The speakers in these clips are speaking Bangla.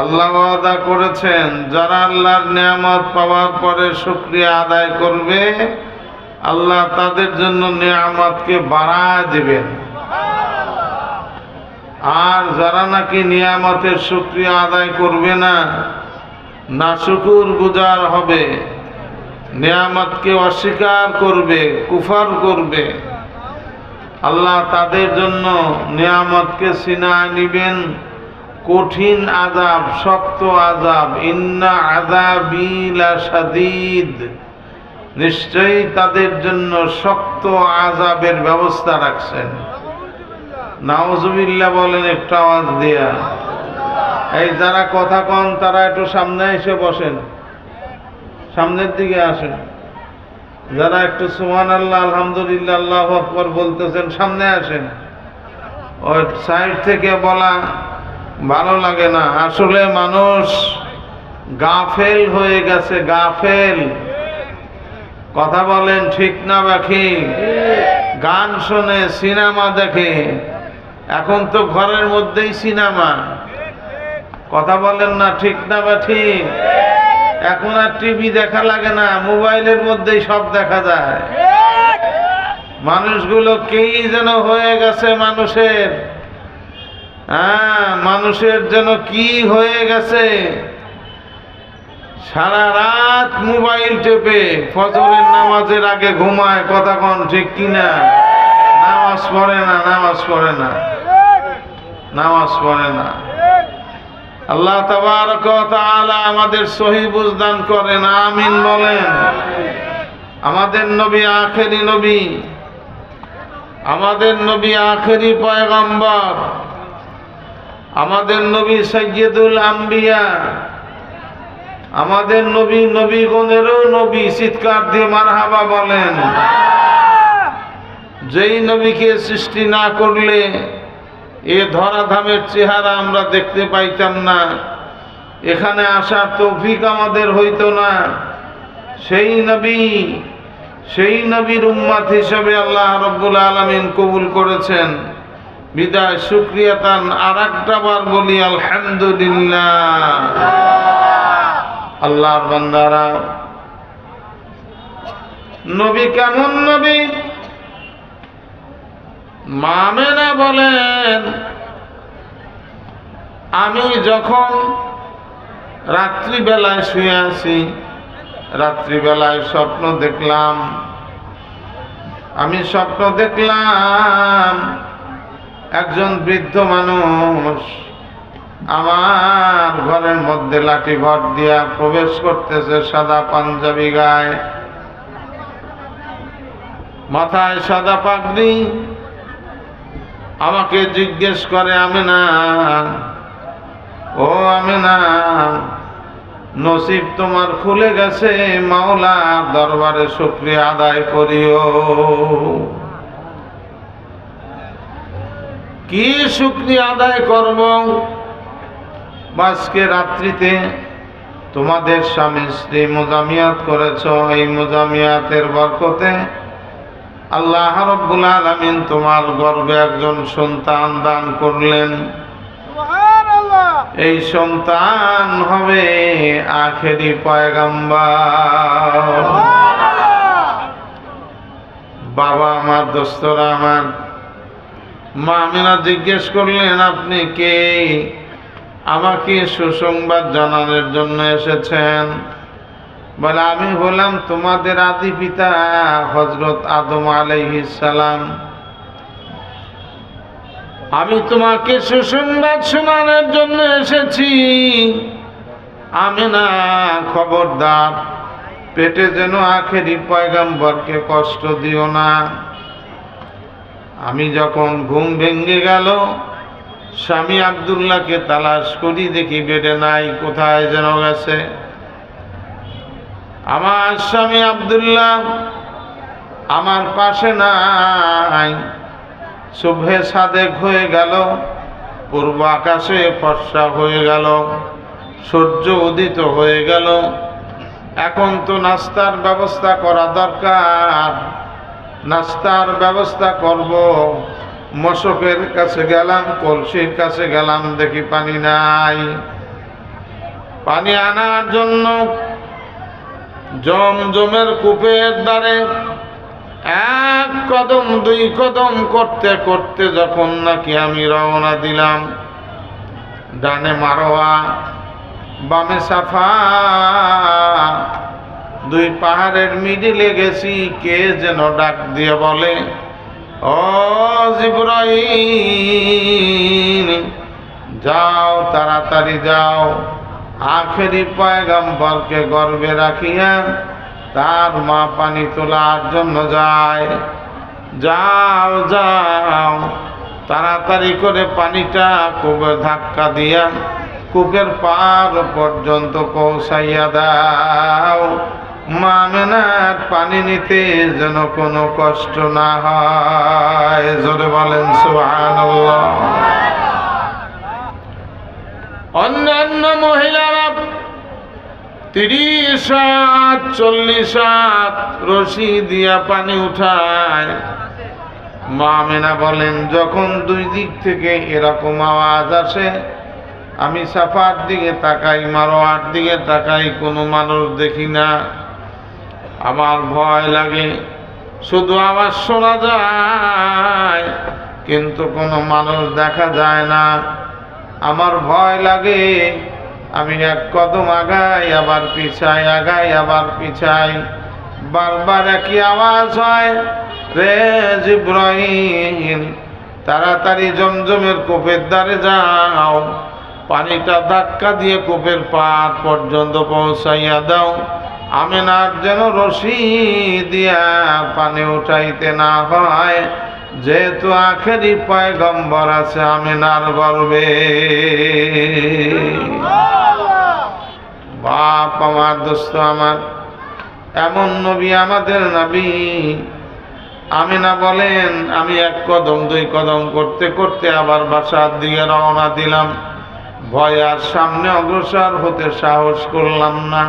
আল্লাহ ওয়াদা করেছেন, যারা আল্লাহর নিয়ামত পাওয়ার পরে শুক্রিয়া আদায় করবে, আল্লাহ তাদের জন্য নিয়ামতকে বাড়ায় দিবেন। আর যারা নাকি নিয়ামতের শুক্রিয়া আদায় করবে না না শুকুর গুজার হবে, নিয়ামতকে অস্বীকার করবে, কুফার করবে। আল্লাহ তাদের জন্য নিয়ামতকে সিনায় নিবেন। কঠিন আজাব শক্ত আজাব ইন্না আজাবিলা সাদিদ নিশ্চয়ই তাদের জন্য শক্ত আজাবের ব্যবস্থা রাখছেন। নাওজুবিল্লা বলেন একটু আওয়াজ দেয়া। এই যারা কথা কন, তারা একটু সামনে এসে বসেন। সামনের দিকে আসেন। যারা একটু সুমান আল্লাহ আলহামদুলিল্লাহ, আল্লাহ আকবর বলতেছেন, সামনে আসেন। ওই সাইড থেকে বলা ভালো লাগে না। আসলে মানুষ গাফেল হয়ে গেছে, গাফেল। কথা বলেন ঠিক না বাকি গান শোনে সিনেমা দেখে। এখন তো ঘরের মধ্যেই সিনেমা। কথা বলেন না ঠিক না বা ঠিক? এখন আর টিভি দেখা লাগে না, মোবাইলের মধ্যেই সব দেখা যায়। মানুষগুলো কেই যেন হয়ে গেছে মানুষের। হ্যাঁ মানুষের যেন কি হয়ে গেছে। সারা রাত মোবাইল টেপে ফজরের নামাজের আগে ঘুমায়, কথা কন ঠিক কিনা? নামাজ পড়ে না, নামাজ পড়ে না। নামাজ পড়ে না। আল্লাহ তাআলা আমাদের সহি বুঝদান করেন, আমিন বলেন। আমাদের নবী আখেরি নবী, আমাদের নবী আখেরি পয়গম্বর, আমাদের নবী সৈয়দুল আম্বিয়া, আমাদের নবী নবীগণেরও নবী চিৎকার দিয়ে মারহাবা বলেন। যেই নবীকে সৃষ্টি না করলে এ ধরাধামের চেহারা আমরা দেখতে পাইতাম না। এখানে আসার তৌফিক আমাদের হইত না। সেই নবী, সেই নবীর উম্মাত হিসাবে আল্লাহ রব্বুল আলমিন কবুল করেছেন। বিদায়, শুক্রিয়া তান আর একটা বার বলি, আলহামদুলিল্লাহ। আল্লাহর বান্দারা, নবী কেমন নবী? মামেনা বলেন, আমি যখন রাত্রিবেলায় শুয়ে আছি, রাত্রিবেলায় স্বপ্ন দেখলাম, আমি স্বপ্ন দেখলাম, একজন বৃদ্ধ মানুষ আমার ঘরের মধ্যে লাঠি ভর দিয়া প্রবেশ করতেছে সাদা পাঞ্জাবি গায়ে। মাথায় সাদা পাগড়ি আমাকে জিজ্ঞেস করে আমি না ও আমি না নসিব তোমার খুলে গেছে, মাওলা দরবারে শুক্রিয়া আদায় করিও। কি শুক্রিয়া আদায় করব? আজকে রাত্রিতে তোমাদের স্বামী স্ত্রী মোজামিয়াত করেছ, এই মোজামিয়াতের বরকতে আল্লাহ রব্বুল আলমিন তোমার গর্বে একজন সন্তান দান করলেন। এই সন্তান হবে আখেরি পয়গাম্বার। বাবা আমার দোস্তরা আমার মা আমিনা জিজ্ঞেস করলেন আপনি কে? আমাকে সুসংবাদ জানানোর জন্য এসেছেন। বলে, আমি হলাম তোমাদের আদি পিতা হজরত আদম সালাম। আমি তোমাকে সুসংবাদ শোনানোর জন্য এসেছি। আমি না খবরদার, পেটে যেন আখেরি পয়গাম্বরকে কষ্ট দিও না। আমি যখন ঘুম ভেঙে গেল, স্বামী আবদুল্লাহকে তালাশ করি, দেখি বেডে নাই, কোথায় যেন গেছে। আমার স্বামী আবদুল্লাহ আমার পাশে নাই। শুভে সাদেক হয়ে গেল, পূর্ব আকাশে ফর্সা হয়ে গেল, সূর্য উদিত হয়ে গেল। এখন তো নাস্তার ব্যবস্থা করা দরকার। নাস্তার ব্যবস্থা করব। মশকের কাছে গেলাম, কলসির কাছে গেলাম, দেখি পানি নাই। পানি আনার জন্য জমজমের কূপের দ্বারে এক কদম, দুই কদম করতে করতে যখন নাকি আমি রওনা দিলাম, ডানে মারোয়া, বামে সাফা, দুই পাহাড়ের মিডিলে গেছি, কে যেন ডাক দিয়ে বলে, ও জিব্রাইল, যাও, তাড়াতাড়ি যাও। আখেরি পয়গাম্বরকে গর্বে রাখিয়া তার মা পানি তোলার জন্য যায়। যাও যাও, তাড়াতাড়ি করে পানিটা কূপে ধাক্কা দিয়া কূপের পার পর্যন্ত পৌঁছাইয়া দাও। মামেনার পানি নিতে যেন কোনো কষ্ট না হয়। জোরে বলেন, সুবহানাল্লাহ। অন্যান্য মহিলারা তিরিশ হাত চল্লিশ হাত রশি দিয়া পানি উঠায়। মামেনা বলেন, যখন দুই দিক থেকে এরকম আওয়াজ আসে, আমি সাফার দিকে তাকাই, মারোয়ার দিকে তাকাই, কোনো মানুষ দেখি না। আমার ভয় লাগে, শুধু আওয়াজ শোনা যায়, কিন্তু কোনো মানুষ দেখা যায় না। আমার ভয় লাগে। আমি এক কদম আগাই, আবার পিছাই, আগাই, আবার পিছাই। বারবার একই আওয়াজ হয়, রে জিব্রাহিম তাড়াতাড়ি জমজমের কোপের দ্বারে যাও। পানিটা ধাক্কা দিয়ে কোপের পার পর্যন্ত পৌঁছাইয়া দাও। আমেনার যেন রশি দিয়া পানি উঠাইতে না হয়। যেহেতু আখেরি পয়গম্বর আছে, আমেনার গর্বে। বাপ আমার, দোস্ত আমার, এমন নবী আমাদের নবী। আমিনা বলেন, আমি এক কদম, দুই কদম করতে করতে আবার বাসার দিকে রওনা দিলাম। ভয় আর সামনে অগ্রসর হতে সাহস করলাম না।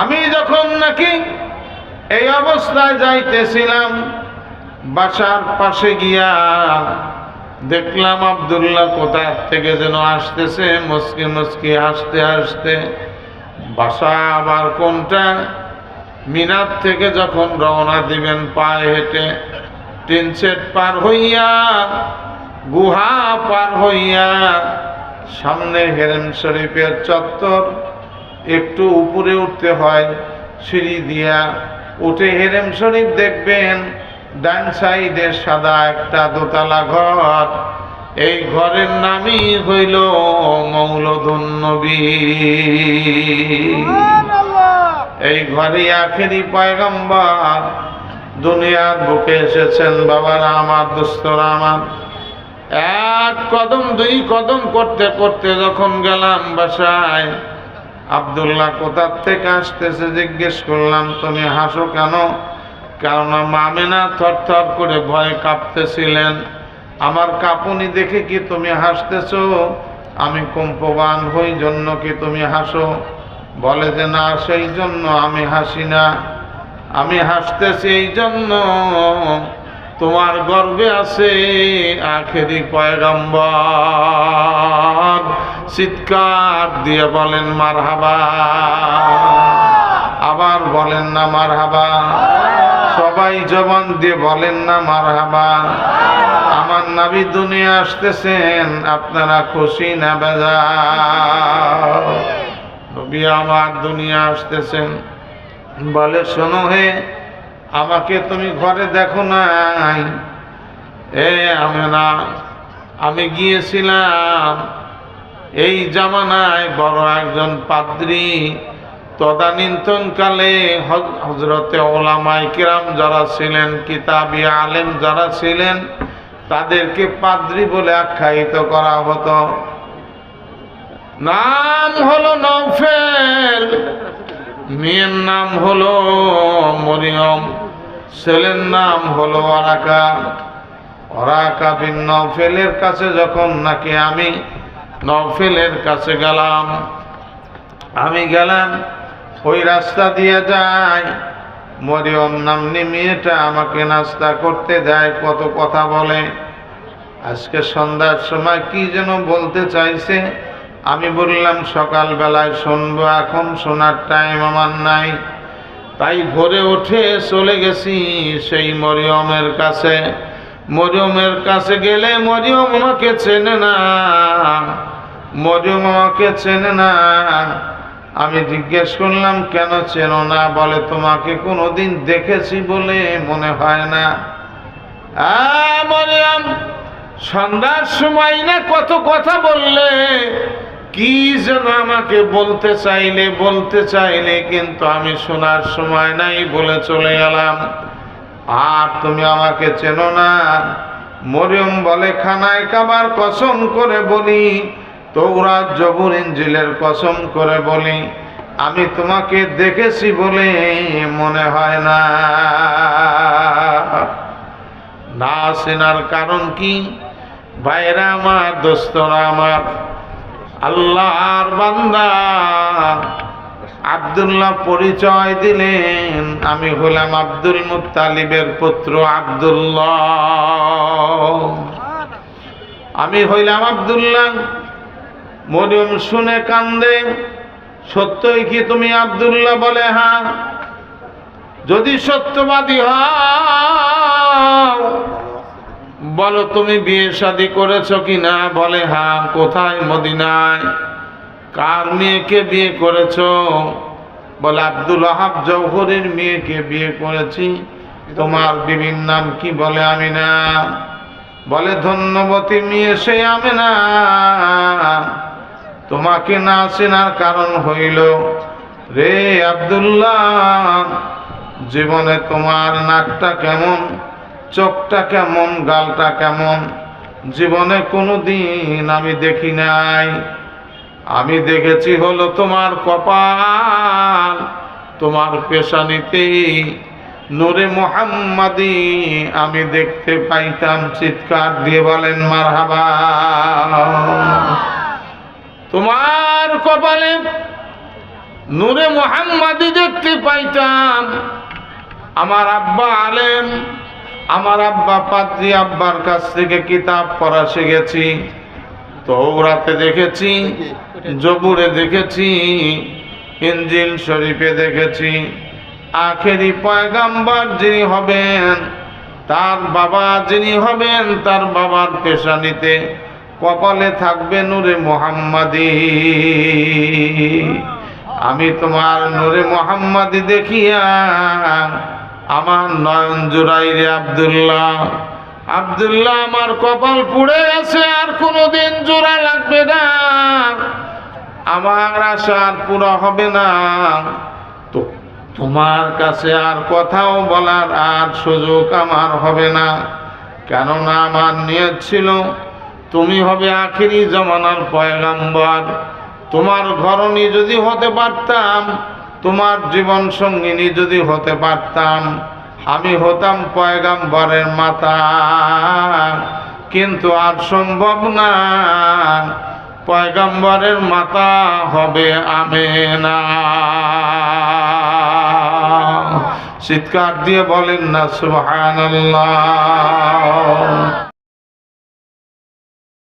আমি যখন নাকি এই অবস্থায় যাইতেছিলাম বাসার পাশে গিয়া দেখলাম আবদুল্লাহ কোথার থেকে যেন আসতেছে, মুসকি মুসকি হাসতে হাসতে বাসা আবার কোনটা? মিনার থেকে যখন রওনা দিবেন পায়ে হেঁটে, টিন সেট পার হইয়া, গুহা পার হইয়া, সামনে হেরেম শরীফের চত্বর, একটু উপরে উঠতে হয়, সিঁড়ি দিয়া উঠে হেরেম শরীফ দেখবেন ডান সাইডে সাদা একটা দোতলা ঘর। এই ঘরের নামই হইল মৌলধন নবী। এই ঘরে আখেরি পয়গম্বর। দুনিয়ার বুকে এসেছেন বাবারা আমার দোস্তরা আমার। এক কদম দুই কদম করতে করতে যখন গেলাম বাসায় আবদুল্লাহ কোথার থেকে আসতেছে জিজ্ঞেস করলাম তুমি হাসো কেন? কেননা থর থর করে ভয়ে কাঁপতেছিলেন। আমার কাঁপুনি দেখে কি তুমি হাসতেছ? আমি কম্পবান হই জন্য কি তুমি হাসো? বলে যে, না, সেই জন্য আমি হাসি না। আমি হাসতেছি এই জন্য। তোমার গর্বে আছে আখেরি পয়গম্বর। চিৎকার দিয়ে বলেন মার আবার বলেন, না মার হাবা সবাই জবান দিয়ে বলেন না মার হাবা আমার নাবি দুনিয়া আসতেছেন, আপনারা খুশি না বেজা নবী আমার দুনিয়া আসতেছেন। বলে, শোনো হে, আমাকে তুমি ঘরে দেখো নাই। এ আমি না আমি গিয়েছিলাম, এই জামানায় বড় একজন পাদ্রী তদানীন্তনকালে হজরতে ওলামাই কিরাম যারা ছিলেন, কিতাবি আলেম যারা ছিলেন, তাদেরকে পাদ্রী বলে আখ্যায়িত করা হতো। নাম হলো নৌফেল মেয়ের নাম হলো মরিয়ম, ছেলের নাম হলো অরাকা অরাকা বিন নৌফেলের কাছে যখন নাকি আমি নৌফেলের কাছে গেলাম, আমি গেলাম ওই রাস্তা দিয়ে যায়। মরিয়ম নামনি মেয়েটা আমাকে নাস্তা করতে দেয় কত কথা বলে। আজকে সন্ধ্যার সময় কি যেন বলতে চাইছে, আমি বললাম, সকালবেলায় শুনব, এখন শোনার টাইম আমার নাই। তাই ভোরে উঠে চলে গেছি সেই মরিয়মের কাছে। মরিয়মের কাছে গেলে মরিয়ম আমাকে চেনে না। মরিয়ম আমাকে চেনে না। আমি জিজ্ঞেস করলাম, কেন চেনো না? বলে, তোমাকে কোনোদিন দেখেছি বলে মনে হয় না। মরিয়ম, সন্ধ্যার সময় না কত কথা বললে, কি যেন আমাকে বলতে চাইলে বলতে চাইলে, কিন্তু আমি শোনার সময় নাই বলে চলে গেলাম। আর তুমি আমাকে চেনো না? মরিয়ম বলে, খানায় কাবার কসম করে বলি তৌরাত জবুর ইঞ্জিলের কসম করে বলি, আমি তোমাকে দেখেছি বলে মনে হয় না। না চেনার কারণ কি? ভাইরা আমার, দোস্তরা আমার, আল্লাহর বান্দা আব্দুল্লাহ পরিচয় দিলেন, আমি হলাম আব্দুল মুত্তালিবের পুত্র আব্দুল্লাহ। আমি হইলাম আব্দুল্লাহ মরিয়ম শুনে কান্দে, সত্যই কি তুমি আব্দুল্লাহ বলে? হ্যাঁ। যদি সত্যবাদী হও, বলো তুমি বিয়ে শাদি করেছ কি না বলে হ্যাঁ কোথায়? মদিনায়। কার মেয়েকে বিয়ে করেছ? বলে, আব্দুল আহাব জৌহরের মেয়েকে বিয়ে করেছি। তোমার বিবির নাম কি বলে? আমি না বলে, ধন্যবতী মেয়ে সে আমি না তোমাকে না চেনার কারণ হইল, রে আব্দুল্লাহ, জীবনে তোমার নাকটা কেমন, চোখটা কেমন, গালটা কেমন? জীবনে কোনো দিন আমি দেখি নাই। আমি দেখেছি হলো তোমার কপাল, তোমার পেশানিতে নূরে মোহাম্মদি আমি দেখতে পাইতাম, চিৎকার দিয়ে বলেন, মারহাবা। তোমার কপালে নূরে মোহাম্মদি দেখতে পাইতাম। আমার আব্বা আলেম, আমার আব্বা পাত্রী আব্বার কাছ থেকে কিতাব পড়া শিখেছি তৌরাতে দেখেছি, জবুরে দেখেছি ইঞ্জিল শরীফে দেখেছি। আখেরি পয়গাম্বার যিনি হবেন, তার বাবা যিনি হবেন, তার বাবার পেশানিতে কপালে থাকবে নূরে মোহাম্মদি। আমি তোমার নূরে মোহাম্মদি দেখিয়া আমার নয়ন জোড়াই রে আবদুল্লাহ। আবদুল্লাহ, আমার কপাল পুড়ে আছে আর কোনোদিন জোড়া লাগবে না। আমার আশা আর পুরো হবে না। তো তোমার কাছে আর কথাও বলার আর সুযোগ আমার হবে না। কেননা আমার নিয়ত ছিল তুমি হবে আখিরি জমানার পয়গাম্বর। তোমার ঘরণী যদি হতে পারতাম, তোমার জীবন সঙ্গিনী যদি হতে পারতাম, আমি হতাম পয়গাম্বরের মাতা। কিন্তু আর সম্ভব না, পয়গাম্বরের মাতা হবে আমেনা। চিৎকার দিয়ে বলেন না, সুবহানাল্লাহ।